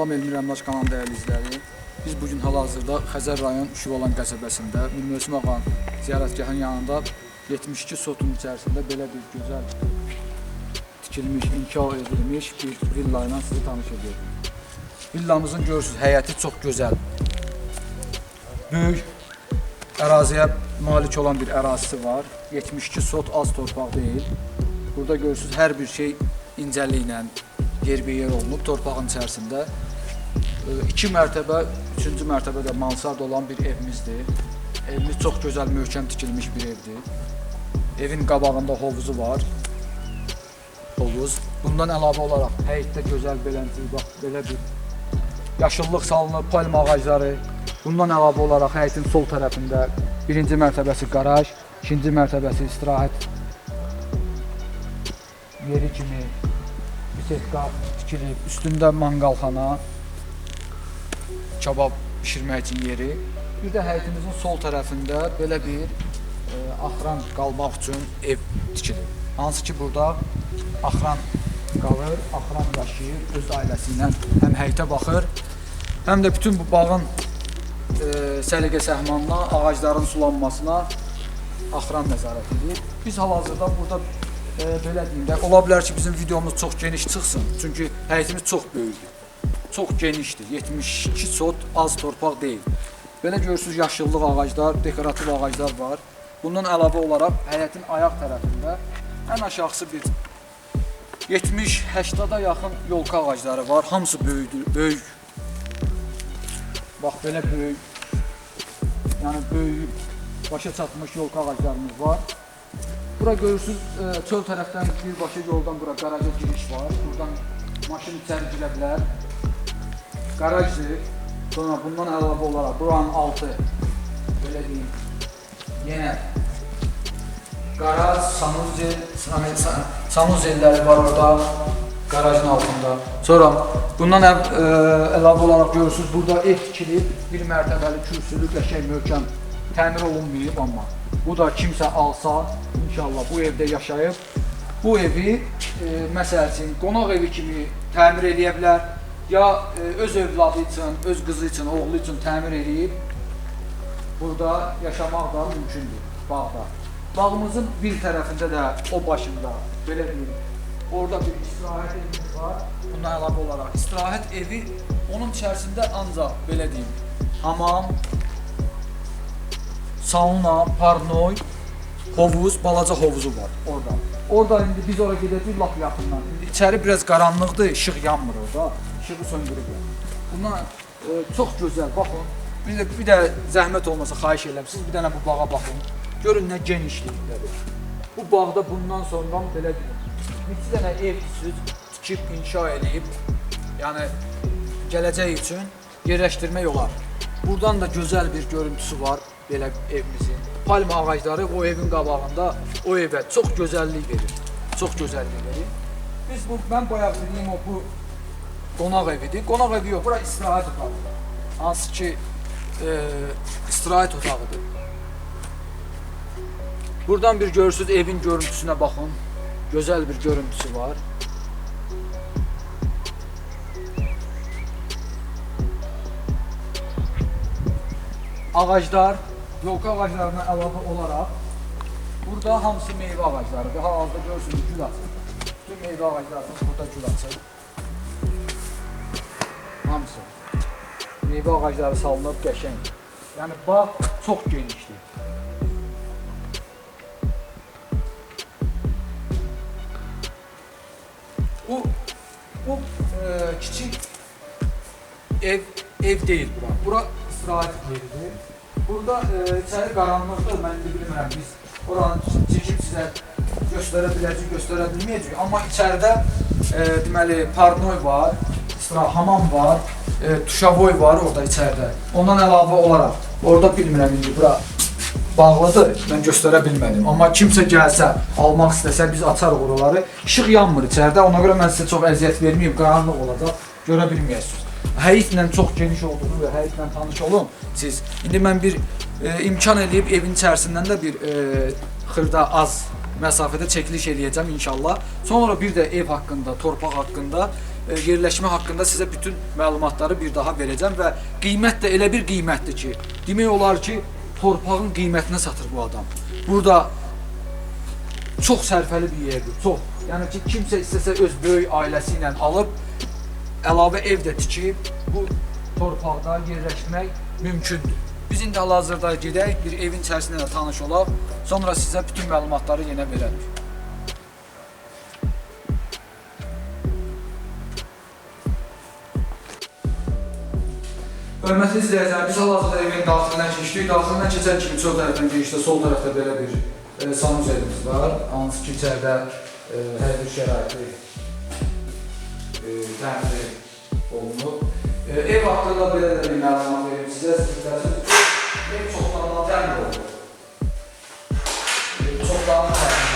Salam Elmir Əmlaç kanalının dəyərli izləyiciləri. Biz bu gün hal-hazırda Xəzər rayon Şüvalan qəsəbəsində Mirmösüm ağanın ziyarətgahının yanında 72 sotun içərisində belə bir gözəl tikilmiş, inkar edilmiş bir villa ilə sizi tanış ediyorum. Villamızın görürsünüz həyəti çox gözəl. Böyük əraziyə malik olan bir ərazisi var. 72 sot az torpaq deyil. Burada görürsünüz hər bir şey incəliklə yerbəyer olunub torpağın içərisində. E, İki mərtəbə, üçüncü mərtəbədə mansard olan bir evimizdir. Evimiz çox gözəl, möhkəm tikilmiş bir evdir. Evin qabağında hovuzu var. Hovuz. Bundan əlavə olaraq həyətdə gözəl beləncə bax belə bir yaşıllıq salınıb, palma ağacları. Bundan əlavə olaraq həyətin sol tərəfində birinci mərtəbəsi qaraj, ikinci mərtəbəsi istirahət yeri kimi bisetka tikilib, üstündə manqalxana, kabab bişirmək üçün yeri. Bir də həyətimizin sol tərəfində belə bir e, axran qalmaq üçün ev tikilib. Hansı ki burada axran qalır, axran yaşayır, öz ailəsi ilə həm həyətə baxır, həm də bütün bu bağın e, səliqə səhmanına, ağacların sulanmasına axran nəzarət edir. Biz hal-hazırda burada e, belə deyim də, ola bilər ki, bizim videomuz çox geniş çıxsın. Çünki həyətimiz çox böyükdür. Çox genişdir. 72 sot az torpaq deyil. Belə görürsüz yaşıllıq ağaclar, dekorativ ağaclar var. Bundan əlavə olaraq həyətin ayaq tərəfində ən aşağısı bir 70-80-a yaxın yolka ağacları var. Hamısı böyükdür, böyük. Bax belə böyük. Yəni böyük başa çatmış yolka ağaclarımız var. Bura görürsüz e, çöl tərəfdən birbaşa yoldan bura qaraja giriş var. Buradan maşın içəri girə bilər. Qarajdır. Sonra bundan əlavə olaraq buranın altı belə deyim. Yenə qaraj, sanuzel, san- san- sanuzelləri var orada qarajın altında. Sonra bundan əv, ə, əlavə olaraq görürsüz burada ev tikilib, bir mərtəbəli kürsülü qəşəng möhkəm təmir olunmayıb amma bu da kimsə alsa, inşallah bu evdə yaşayıb bu evi e, məsəl üçün qonaq evi kimi təmir edə bilər ya e, öz övladı üçün, öz qızı üçün, oğlu üçün təmir edib burada yaşamaq da mümkündür bağda. Bağımızın bir tərəfində də o başında belə deyim. Orada bir istirahət evimiz var. Bundan əlavə olaraq istirahət evi onun içərisində ancaq belə deyim, hamam, sauna, parnoy, hovuz, balaca hovuzu var orada. Orada indi biz ora gedəcəyik lap yaxından. İndi içəri biraz qaranlıqdır, işıq yanmır orada. İşığı söndürüblər. Bundan e, çox gözəl. Baxın. Bir də bir də zəhmət olmasa xahiş edirəm. Siz bir dənə bu bağa baxın. Görün nə genişlikdədir. Bu bağda bundan sonra belə deyim. Neçə dənə ev siz tikib inşa edib, yəni gələcək üçün yerləşdirmək olar. Buradan da gözəl bir görüntüsü var belə evimizin. Palma ağacları o evin qabağında o evə çox gözəllik verir. Çox gözəllik verir. Biz bu mən bayaq dediyim o bu qonaq evidir. Qonaq evi yox, bura istirahət otağıdır. Hansı ki e, istirahət otağıdır. Buradan bir görürsüz evin görüntüsünə baxın. Gözəl bir görüntüsü var. Ağaclar, yolka ağaclarına əlavə olaraq burada hamısı meyvə ağaclarıdır. Hal-hazırda görürsünüz gül açır. Bütün meyvə ağaclarının burada gül açır. Hamısı. Meyvə ağacları salınıb qəşəng. Yəni bağ çox genişdir. Bu bu e, kiçik ev ev deyil bura. Bura istirahət yeridir. Burada e, içəri qaranlıqdır. Mən indi bilmirəm biz oranı çəkib sizə göstərə biləcəyik, göstərə bilməyəcəyik. Amma içəridə e, deməli parnoy var, istirahət hamam var, e, tuşavoy var orada içəridə. Ondan əlavə olaraq orada bilmirəm indi bura bağlıdır. Mən göstərə bilmədim. Amma kimsə gəlsə, almaq istəsə biz açarıq oraları. İşıq yanmır içəridə. Ona görə mən sizə çox əziyyət verməyim. Qaranlıq olacaq. Görə. Həyətlə çox geniş olduğunu və həyətlə tanış olun. Siz indi mən bir e, imkan eləyib evin içərisindən də bir e, xırda az məsafədə çəkiliş eləyəcəm inşallah. Sonra bir də ev haqqında, torpaq haqqında e, yerləşmə haqqında sizə bütün məlumatları bir daha verəcəm və qiymət də elə bir qiymətdir ki, demək olar ki, torpağın qiymətinə satır bu adam. Burada çox sərfəli bir yerdir, çox. Yəni ki, kimsə istəsə öz böyük ailəsi ilə alıb əlavə ev də tikib bu torpaqda yerləşmək mümkündür. Biz indi hal-hazırda gedək, bir evin içərisində də tanış olaq, sonra sizə bütün məlumatları yenə verərik. Hörmətli izləyicilər, biz hal-hazırda evin daxilindən keçdik. Daxilindən keçən kimi sol tərəfdən girişdə sol tərəfdə belə bir e, sanuzelimiz var. Hansı ki, içəridə e, hər bir şəraiti e, təmin olunub. E, ev haqqında belə də bir məlumat verim sizə. İstərsiniz, ev çoxdandan təmin olunub. E, çoxdandan təmin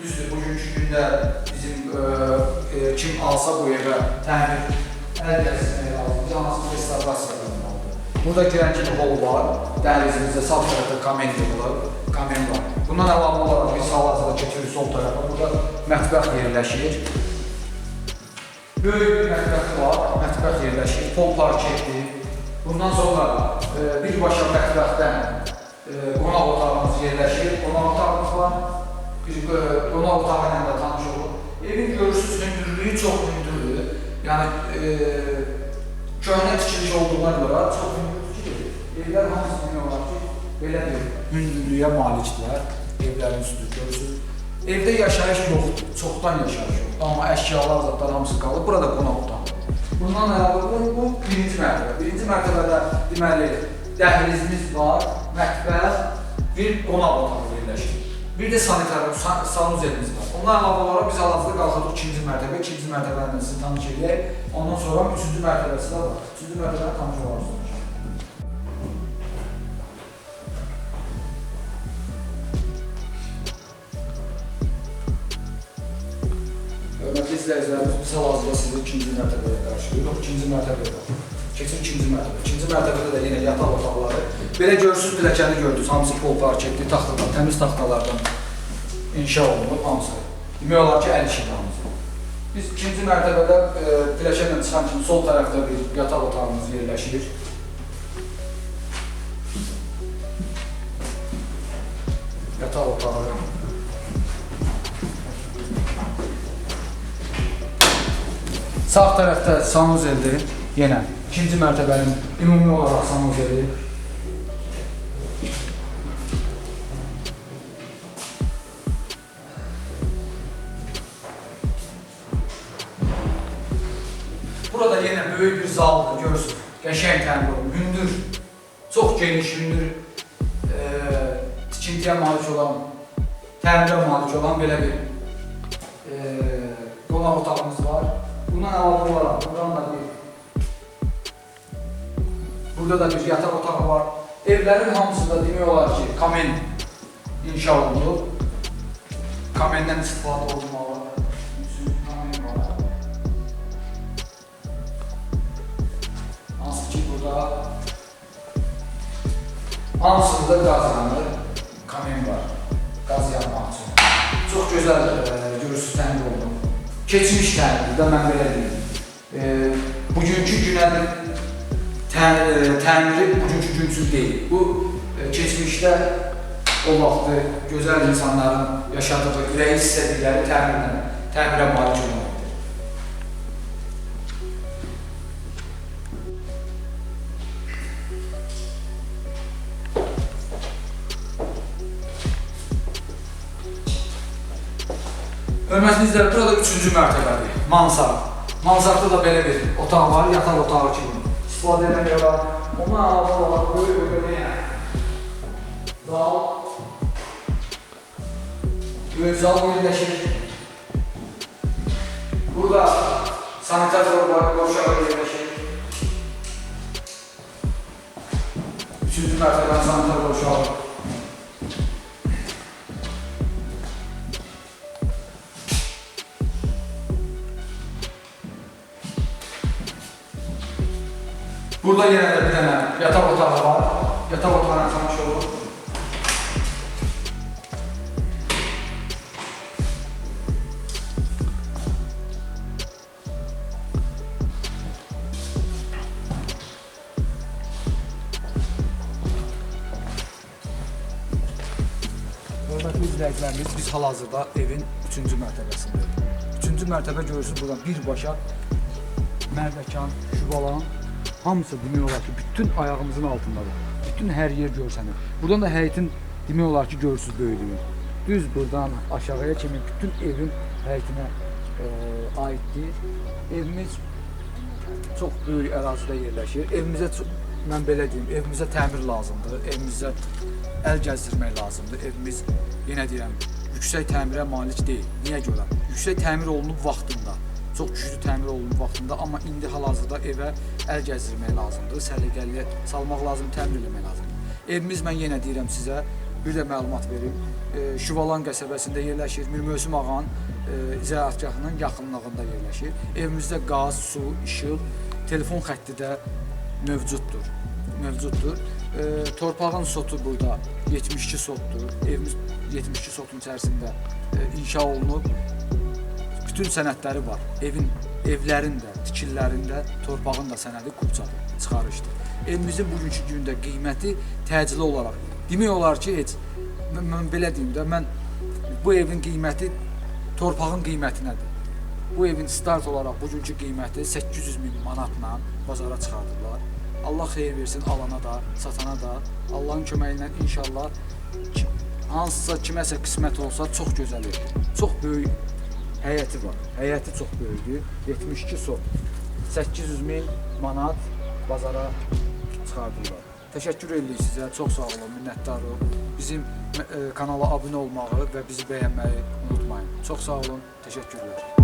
Düzdür, bugünkü gündə bizim e, e, kim alsa bu təmir əl gəlsin lazım. Cansız restavrasiya olmalıdır. Burada kimi hol var. Dəhlizimizdə sağ tərəfdə kamen var. Kamen var. Bundan əlavə olaraq biz hal-hazırda keçirik sol tərəfə. Burada mətbəx yerləşir. Böyük bir mətbəx var. Mətbəx yerləşir. Pol parketdir. Bundan sonra e, birbaşa mətbəxdən e, qonaq otağımız yerləşir. Qonaq otağımız var. Bir e, qonaq otağı ilə də tanış olun. Evin görürsüz hündürlüyü çox hündürdür. Yəni e, köhnə tikiliş olduğuna görə çox hündür tikilidir. Evlər hamısı demək olar ki, belə bir hündürlüyə malikdirlər. Evlərin üstü görürsüz. Evdə yaşayış yoxdur, çoxdan yaşayış yoxdur. Amma əşyalar, zətlər hamısı qalır. Burada qonaq otağı. Bundan əlavə bu, birinci mərtəbə. Birinci mərtəbədə deməli dəhlizimiz var, mətbəx, bir qonaq otağı yerləşir. Bir də sanitar san, sanuzelimiz var. Ondan əlavə olaraq biz hal-hazırda qalxırıq ikinci mərtəbə, ikinci mərtəbənin sizi tanış edək. Ondan sonra üçüncü mərtəbəsi də var. Üçüncü mərtəbəni tanış olarsınız. İzləyicilərimiz, biz hal-hazırda sizi ikinci mərtəbəyə qarşılayırıq. İkinci mərtəbədə. Keçin ikinci mərtəbə. İkinci mərtəbədə də yenə yataq otaqları. Belə görürsüz, pilləkəni gördünüz. Hamısı pol parketli, taxtadan, təmiz taxtalardan inşa olunub hamısı. Demək olar ki, əl işi hamısı. Biz ikinci mərtəbədə e, pilləkənlə çıxan kimi sol tərəfdə bir yataq otağımız yerləşir. Yataq otağı. Sağ tərəfdə sanuzeldir. Yenə ikinci mərtəbənin ümumi olaraq sanuzeli. Burada yenə böyük bir zaldır, görürsünüz. Qəşəng olunmuş, hündür, çox geniş, hündür e, tikintiyə malik olan, təmirə malik olan belə bir e, qonaq otağımız var. Bundan əlavə olaraq buradan da bir Burada da bir yataq otağı var. Evlərin hamısında demək olar ki, kamen inşa olunub. Kamendən istifadə olunmalı. Var. Hansı ki burada hamısında qaz yanır, kamen var. Qaz yanmaq üçün. Çox gözəl e, görürsüz təmir olunub. Keçmiş təmirdə mən belə deyim. E, bugünkü günə tə- e, təmiri bugünkü gün üçün deyil. Bu e, keçmişdə o vaxtı gözəl insanların yaşadığı, ürəyi istədikləri təmirlə, təmirə malik olmalıdır. Hörmətli izləyicilər, burada üçüncü mərtəbədir, mansard. Mansardda da belə bir otaq var, yataq otağı kimi istifadə etmək olar. Ondan əlavə olaraq böyük yenə zal, böyük zal yerləşir. Burada sanitar var, boşağı yerləşir. Üçüncü mərtəbənin sanitar boşağı. Burada genelde bir tane yatak otağı var. Yatak otağına kalmış olur. Hörmətli izləyicilərimiz, biz hal-hazırda evin 3-cü mərtəbəsindəyik. 3-cü mərtəbə görürsünüz buradan birbaşa Mərdəkan, Şubalan, hamısı demək olar ki, bütün ayağımızın altındadır. Bütün hər yer görsənir. Buradan da həyətin demək olar ki, görürsüz böyüklüyünü. Düz buradan aşağıya kimi bütün evin həyətinə e, aiddir. Evimiz çox böyük ərazidə yerləşir. Evimizə çox, mən belə deyim, evimizə təmir lazımdır. Evimizə əl gəzdirmək lazımdır. Evimiz yenə deyirəm, yüksək təmirə malik deyil. Niyə görə? Yüksək təmir olunub vaxtında. Çox güclü təmir olunub vaxtında, amma indi hal-hazırda evə əl gəzdirmək lazımdır. Səliqəli salmaq lazımdır, təmir etmək lazımdır. Evimiz mən yenə deyirəm sizə, bir də məlumat verim. E, Şuvalan qəsəbəsində yerləşir. Mir Möhsüm ağanın e, icraatgahının yaxınlığında yerləşir. Evimizdə qaz, su, işıq, telefon xətti də mövcuddur. Mövcuddur. E, torpağın sotu burada 72 sotdur. Evimiz 72 sotun içərisində e, inşa olunub. Bütün sənədləri var. Evin, evlərin də, tikililərin də, torpağın da sənədi Qubçadır, çıxarışdır. Evimizin bugünkü gündə qiyməti təcili olaraq demək olar ki, heç mən, mən belə deyim də, mən bu evin qiyməti torpağın qiymətinədir. Bu evin start olaraq bugünkü qiyməti 800 min manatla bazara çıxardılar. Allah xeyir versin alana da, satana da. Allahın köməyi ilə inşallah hansısa kiməsə qismət olsa çox gözəl ev. Çox böyük həyəti var. Həyəti çox böyükdür. 72 sot. 800 min manat bazara çıxardılar. Təşəkkür edirik sizə. Çox sağ olun, minnətdarıq. Bizim e, kanala abunə olmağı və bizi bəyənməyi unutmayın. Çox sağ olun. Təşəkkürlər.